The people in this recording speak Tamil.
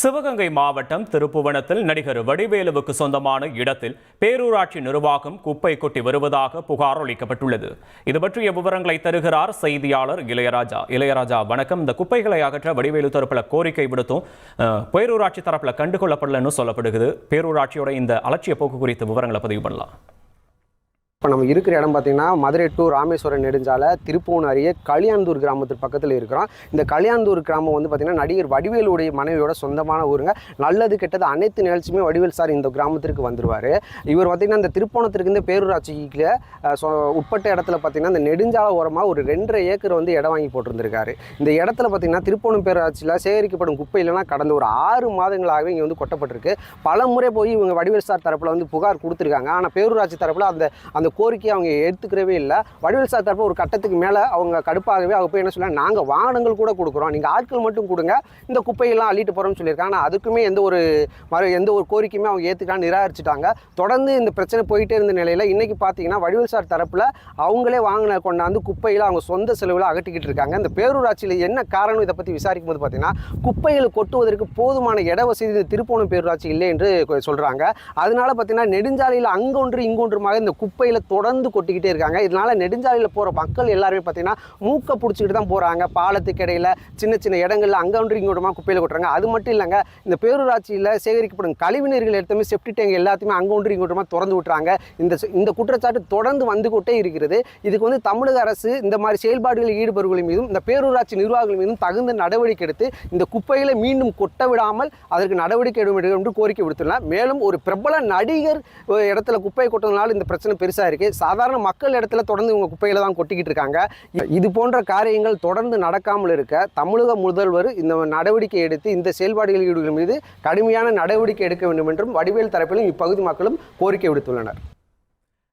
சிவகங்கை மாவட்டம் திருப்புவனத்தில் நடிகர் வடிவேலுவுக்கு சொந்தமான இடத்தில் பேரூராட்சி நிர்வாகம் குப்பை கொட்டி வருவதாக புகார் அளிக்கப்பட்டுள்ளது. இது பற்றிய விவரங்களை தருகிறார் செய்தியாளர் இளையராஜா. இளையராஜா வணக்கம். இந்த குப்பைகளை அகற்ற வடிவேலு தரப்புல கோரிக்கை விடுத்தும் பேரூராட்சி தரப்புல கண்டுகொள்ளப்படலன்னு சொல்லப்படுகிறது. பேரூராட்சியோட இந்த அலட்சிய போக்கு குறித்த விவரங்களை பதிவு பண்ணலாம். இப்போ நம்ம இருக்கிற இடம் பார்த்தீங்கன்னா மதுரை டு ராமேஸ்வரம் நெடுஞ்சாலை திருப்பூன் அருகே களியாந்தூர் கிராமத்துக்கு பக்கத்தில் இருக்கிறோம். இந்த களியாந்தூர் கிராமம் வந்து பார்த்திங்கன்னா நடிகர் வடிவேலுடைய மனைவியோட சொந்தமான ஊருங்க. நல்லது கெட்டது அனைத்து நிகழ்ச்சியுமே வடிவேல் சார் இந்த கிராமத்திற்கு வந்துருவார். இவர் பார்த்திங்கன்னா இந்த திருப்போணத்திற்கு இந்த பேரூராட்சிக்கு உட்பட்ட இடத்துல பார்த்திங்கன்னா இந்த நெடுஞ்சாலை ஓரமாக ஒரு ரெண்டரை ஏக்கர் வந்து இடம் வாங்கி போட்டிருந்திருக்காரு. இந்த இடத்துல பார்த்திங்கன்னா திருப்போணம் பேரூராட்சியில் சேகரிக்கப்படும் குப்பையிலலாம் கடந்த ஒரு ஆறு மாதங்களாகவே இங்கே வந்து கொட்டப்பட்டிருக்கு. பல முறை போய் இவங்க வடிவேல் சார் தரப்பில் வந்து புகார் கொடுத்துருக்காங்க. ஆனால் பேரூராட்சி தரப்பில் அந்த அந்த கோரிக்கையை அவங்க எடுத்துக்கிறவே இல்லை. வடிவேல் சார் தரப்பு ஒரு கட்டத்துக்கு மேலே அவங்க கடுப்பாகவே அவங்க போய் என்ன சொல்லுவாங்க நாங்கள் வாகனங்கள் கூட கொடுக்குறோம். நீங்கள் ஆட்கள் மட்டும் கொடுங்க. இந்த குப்பையெல்லாம் அள்ளிட்டு போகிறோம்னு சொல்லியிருக்காங்க. ஆனால் அதுக்குமே எந்த ஒரு மறு எந்த ஒரு கோரிக்கையுமே அவங்க ஏற்றுக்காம நிராகரிச்சிட்டாங்க. தொடர்ந்து இந்த பிரச்சனை போயிட்டே இருந்த நிலையில் இன்றைக்கி பார்த்தீங்கன்னா வடிவேல் சார் தரப்பில் அவங்களே வாங்கின கொண்டாந்து குப்பையில் அவங்க சொந்த செலவில் அகட்டிக்கிட்டு இருக்காங்க. இந்த பேரூராட்சியில் என்ன காரணம் இதை பற்றி விசாரிக்கும் போது பார்த்தீங்கன்னா குப்பைகளை கொட்டுவதற்கு போதுமான இட வசதி இந்த திருப்போணம் பேரூராட்சி இல்லை என்று சொல்கிறாங்க அதனால பார்த்தீங்கன்னா நெடுஞ்சாலையில் அங்கொன்று இங்கொன்றுமாக இந்த குப்பையில் தொடர்ந்து கொட்டிக்கிட்டே இருக்காங்க. இதனால நெடுஞ்சாலையில் போகிற மக்கள் எல்லாருமே பார்த்தீங்கன்னா மூக்கை பிடிச்சிக்கிட்டு தான் போகிறாங்க பாலத்துக்கு இடையில் சின்ன சின்ன இடங்களில் இடங்கள்ல அங்கொன்று இங்கொன்றுமா குப்பையில் கொட்டுறாங்க. அது மட்டும் இல்லைங்க இந்த பேரூராட்சியில் சேகரிக்கப்படும் கழிவுநீர்கள் எடுத்தமே செப்டி டேங்க் எல்லாத்தையுமே அங்கொன்று இங்கொன்றுமா திறந்து விட்டுறாங்க. இந்த இந்த குற்றச்சாட்டு தொடர்ந்து வந்து கொட்டே இருக்கிறது. இதுக்கு வந்து தமிழக அரசு இந்த மாதிரி செயல்பாடுகளில் ஈடுபடுவர்கள் மீதும் இந்த பேரூராட்சி நிர்வாகிகள் மீதும் தகுந்த நடவடிக்கை எடுத்து இந்த குப்பைகளை மீண்டும் கொட்ட விடாமல் அதற்கு நடவடிக்கை எடுக்க வேண்டும் என்று கோரிக்கை விடுத்துள்ளார் மேலும் ஒரு பிரபல நடிகர் இடத்துல குப்பையை கொட்டதுனால இந்த பிரச்சனை பெருசாக இருக்குது சாதாரண மக்கள் இடத்துல தொடர்ந்து இவங்க குப்பையில தான் கொட்டிக்கிட்டு இருக்காங்க. இது போன்ற காரியங்கள் தொடர்ந்து நடக்காமல் இருக்க தமிழக முதல்வர் இந்த நடவடிக்கை எடுத்து இந்த செயல்பாடுகள் ஈடுபடும் மீது கடுமையான நடவடிக்கை எடுக்க வேண்டும் என்றும் வடிவேல் தரப்பிலும் இப்பகுதி மக்களும் கோரிக்கை விடுத்துள்ளனர்.